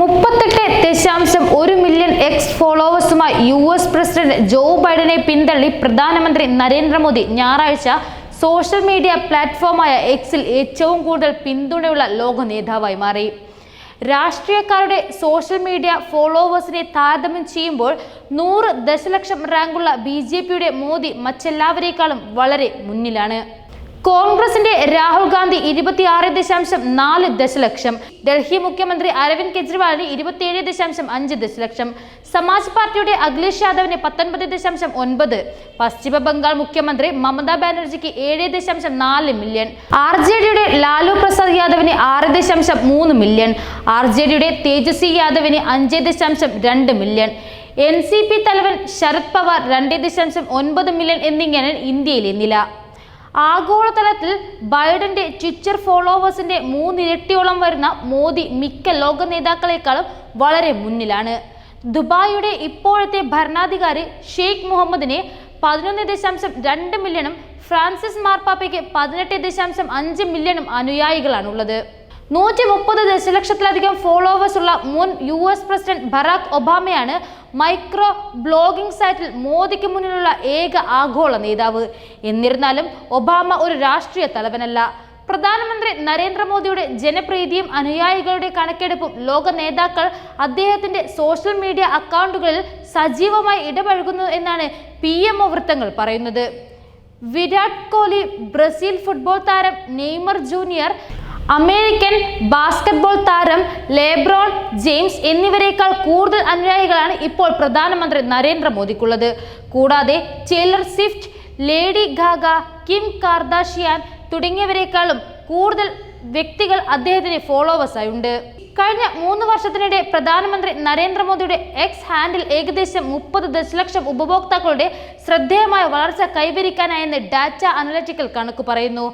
മുപ്പത്തെട്ട് ദശാംശം ഒരു മില്യൺ എക്സ് ഫോളോവേഴ്സുമായി യു എസ് പ്രസിഡന്റ് ജോ ബൈഡനെ പിന്തള്ളി പ്രധാനമന്ത്രി നരേന്ദ്രമോദി ഞായറാഴ്ച സോഷ്യൽ മീഡിയ പ്ലാറ്റ്ഫോമായ എക്സിൽ ഏറ്റവും കൂടുതൽ പിന്തുണയുള്ള ലോക നേതാവായി മാറി. രാഷ്ട്രീയക്കാരുടെ സോഷ്യൽ മീഡിയ ഫോളോവേഴ്സിനെ താരതമ്യം ചെയ്യുമ്പോൾ നൂറ് ദശലക്ഷം റാങ്കുള്ള ബി ജെ പിയുടെ മോദി മറ്റെല്ലാവരേക്കാളും വളരെ മുന്നിലാണ്. കോൺഗ്രസിന്റെ രാഹുൽ ഗാന്ധി ഇരുപത്തിയാറ് ദശാംശം നാല് ദശലക്ഷം ഡൽഹി മുഖ്യമന്ത്രി അരവിന്ദ് കെജ്രിവാളിന് ഇരുപത്തിയേഴ് ദശാംശം അഞ്ച് ദശലക്ഷം സമാജ് പാർട്ടിയുടെ അഖിലേഷ് യാദവിന് പത്തൊൻപത് ദശാംശം ഒൻപത് പശ്ചിമ ബംഗാൾ മുഖ്യമന്ത്രി മമതാ ബാനർജിക്ക് ഏഴ് ദശാംശം നാല് മില്യൺ ആർ ജെ ഡിയുടെ ലാലു പ്രസാദ് യാദവിന് ആറ് ദശാംശം മൂന്ന് മില്യൺ ആർ ജെ ഡിയുടെ തേജസ്വി യാദവിന് അഞ്ച് ദശാംശം രണ്ട് മില്യൺ എൻ സി പി തലവൻ ശരത് പവാർ രണ്ട് ദശാംശം ഒൻപത് മില്യൺ എന്നിങ്ങനെ ഇന്ത്യയിലെ നില. ആഗോളതലത്തിൽ ബൈഡന്റെ ട്വിറ്റർ ഫോളോവേഴ്സിന്റെ മൂന്നിരട്ടിയോളം വരുന്ന മോദി മിക്ക ലോക നേതാക്കളെക്കാളും വളരെ മുന്നിലാണ്. ദുബായിയുടെ ഇപ്പോഴത്തെ ഭരണാധികാരി ഷെയ്ഖ് മുഹമ്മദിനെ പതിനൊന്ന് ദശാംശം രണ്ട് മില്യണും ഫ്രാൻസിസ് മാർപ്പാപ്പയ്ക്ക് പതിനെട്ട് ദശാംശം അഞ്ച് മില്യണും അനുയായികളാണുള്ളത്. നൂറ്റി മുപ്പത് ദശലക്ഷത്തിലധികം ഫോളോവേഴ്സ് ഉള്ള മുൻ യു എസ് പ്രസിഡന്റ് ബറാക് ഒബാമയാണ് മൈക്രോ ബ്ലോഗിംഗ് സൈറ്റിൽ മോദിക്ക് മുന്നിലുള്ള ഏക ആഗോള നേതാവ്. എന്നിരുന്നാലും ഒബാമ ഒരു രാഷ്ട്രീയ തലവനല്ല. പ്രധാനമന്ത്രി നരേന്ദ്രമോദിയുടെ ജനപ്രീതിയും അനുയായികളുടെ കണക്കെടുപ്പും ലോക നേതാക്കൾ അദ്ദേഹത്തിന്റെ സോഷ്യൽ മീഡിയ അക്കൗണ്ടുകളിൽ സജീവമായി ഇടപഴകുന്നു എന്നാണ് പി എം വൃത്തങ്ങൾ പറയുന്നത്. വിരാട് കോഹ്ലി ബ്രസീൽ ഫുട്ബോൾ താരം നെയ്മർ ജൂനിയർ അമേരിക്കൻ ബാസ്കറ്റ്ബോൾ താരം ലേബ്രോൺ ജെയിംസ് എന്നിവരെക്കാൾ കൂടുതൽ അനുയായികളാണ് ഇപ്പോൾ പ്രധാനമന്ത്രി നരേന്ദ്രമോദിക്കുള്ളത്. കൂടാതെ Taylor Swift Lady Gaga Kim Kardashian തുടങ്ങിയവരെക്കാളും കൂടുതൽ വ്യക്തികൾ അദ്ദേഹത്തിന് ഫോളോവേഴ്സായി ഉണ്ട്. കഴിഞ്ഞ മൂന്ന് വർഷത്തിനിടെ പ്രധാനമന്ത്രി നരേന്ദ്രമോദിയുടെ എക്സ് ഹാൻഡിൽ ഏകദേശം മുപ്പത് ദശലക്ഷം ഉപഭോക്താക്കളുടെ ശ്രദ്ധേയമായ വളർച്ച കൈവരിക്കാനായെന്ന് ഡാറ്റ അനലറ്റിക്കൽ കണക്ക് പറയുന്നു.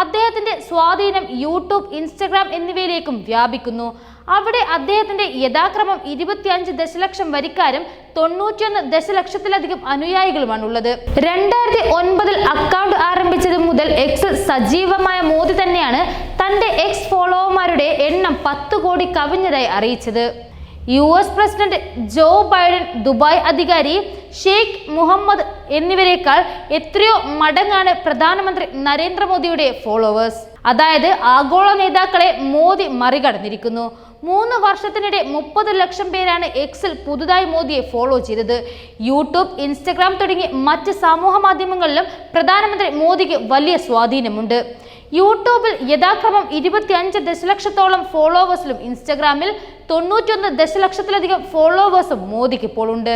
അദ്ദേഹത്തിന്റെ സ്വാധീനം യൂട്യൂബ് ഇൻസ്റ്റഗ്രാം എന്നിവയിലേക്കും വ്യാപിക്കുന്നു. അവിടെ അദ്ദേഹത്തിന്റെ യഥാക്രമം ഇരുപത്തിയഞ്ച് ദശലക്ഷം വരിക്കാരും തൊണ്ണൂറ്റിയൊന്ന് ദശലക്ഷത്തിലധികം അനുയായികളുമാണ് ഉള്ളത് രണ്ടായിരത്തി ഒൻപതിൽ അക്കൗണ്ട് ആരംഭിച്ചത് മുതൽ എക്സ് സജീവമായ മോദി തന്നെയാണ് തന്റെ എക്സ് ഫോളോവർമാരുടെ എണ്ണം പത്ത് കോടി കവിഞ്ഞതായി അറിയിച്ചത്. U S president Joe Biden Dubai അധികാരി ഷെയ്ഖ് മുഹമ്മദ് എന്നിവരെക്കാൾ എത്രയോ മടങ്ങാണ് പ്രധാനമന്ത്രി നരേന്ദ്രമോദിയുടെ ഫോളോവേഴ്സ്. അതായത് ആഗോള നേതാക്കളെ മോദി മറികടന്നിരിക്കുന്നു. മൂന്ന് വർഷത്തിനിടെ മുപ്പത് ലക്ഷം പേരാണ് എക്സിൽ പുതുതായി മോദിയെ ഫോളോ ചെയ്തത്. യൂട്യൂബ് ഇൻസ്റ്റഗ്രാം തുടങ്ങി മറ്റ് സമൂഹ മാധ്യമങ്ങളിലും പ്രധാനമന്ത്രി മോദിക്ക് വലിയ സ്വാധീനമുണ്ട്. യൂട്യൂബിൽ യഥാക്രമം ഇരുപത്തിയഞ്ച് ദശലക്ഷത്തോളം ഫോളോവേഴ്സിലും ഇൻസ്റ്റഗ്രാമിൽ തൊണ്ണൂറ്റൊന്ന് ദശലക്ഷത്തിലധികം ഫോളോവേഴ്സും മോദിക്ക് ഇപ്പോൾ ഉണ്ട്